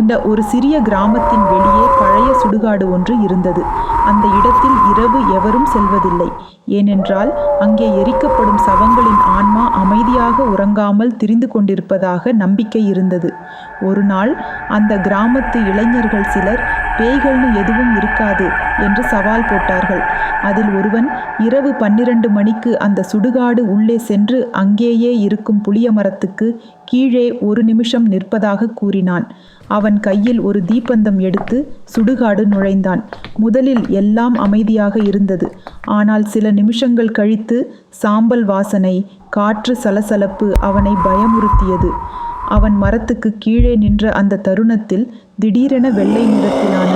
இந்த ஒரு சிறிய கிராமத்தின் வெளியே பழைய சுடுகாடு ஒன்று இருந்தது. அந்த இடத்தில் இரவு எவரும் செல்வதில்லை. ஏனென்றால் அங்கே எரிக்கப்படும் சவங்களின் ஆன்மா அமைதியாக உறங்காமல் திரிந்து கொண்டிருப்பதாக நம்பிக்கை இருந்தது. ஒரு நாள் அந்த கிராமத்து இளைஞர்கள் சிலர் பேய்கள்னு எதுவும் இருக்காது என்று சவால் போட்டார்கள். அதில் ஒருவன் இரவு பன்னிரண்டு மணிக்கு அந்த சுடுகாடு உள்ளே சென்று அங்கேயே இருக்கும் புளிய மரத்துக்கு கீழே ஒரு நிமிஷம் நிற்பதாக கூறினான். அவன் கையில் ஒரு தீப்பந்தம் எடுத்து சுடுகாடு நுழைந்தான். முதலில் எல்லாம் அமைதியாக இருந்தது. ஆனால் சில நிமிஷங்கள் கழித்து சாம்பல் வாசனை காற்று சலசலப்பு அவனை பயமுறுத்தியது. அவன் மரத்துக்கு கீழே நின்ற அந்த தருணத்தில் திடீரென வெள்ளை நிறத்திலான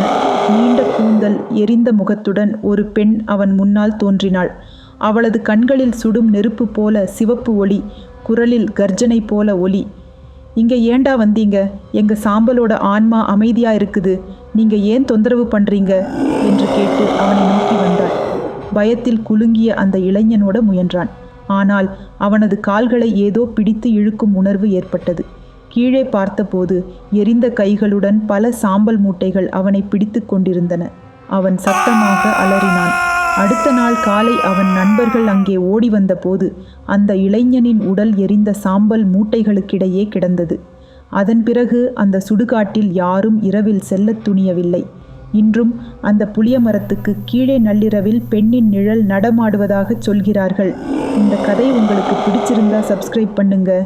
நீண்ட கூந்தல் எரிந்த முகத்துடன் ஒரு பெண் அவன் முன்னால் தோன்றினாள். அவளது கண்களில் சுடும் நெருப்பு போல சிவப்பு ஒளி குரலில் கர்ஜனை போல ஒலி இங்கே ஏண்டா வந்தீங்க? எங்க சாம்பலோட ஆன்மா அமைதியா இருக்குது. நீங்க ஏன் தொந்தரவு பண்றீங்க? என்று கேட்டு அவனை நோக்கி வந்தாள். பயத்தில் குலுங்கிய அந்த இளைஞனோட முயன்றான். ஆனால் அவனது கால்களை ஏதோ பிடித்து இழுக்கும் உணர்வு ஏற்பட்டது. கீழே பார்த்தபோது எரிந்த கைகளுடன் பல சாம்பல் மூட்டைகள் அவனை பிடித்து கொண்டிருந்தன. அவன் சத்தமாக அலறினான். அடுத்த நாள் காலை அவன் நண்பர்கள் அங்கே ஓடி வந்தபோது அந்த இளைஞனின் உடல் எரிந்த சாம்பல் மூட்டைகளுக்கிடையே கிடந்தது. அதன் பிறகு அந்த சுடுகாட்டில் யாரும் இரவில் செல்லத் துணியவில்லை. இன்றும் அந்த புளிய மரத்துக்கு கீழே நள்ளிரவில் பெண்ணின் நிழல் நடமாடுவதாகச் சொல்கிறார்கள். இந்த கதை உங்களுக்கு பிடிச்சிருந்தா சப்ஸ்கிரைப் பண்ணுங்கள்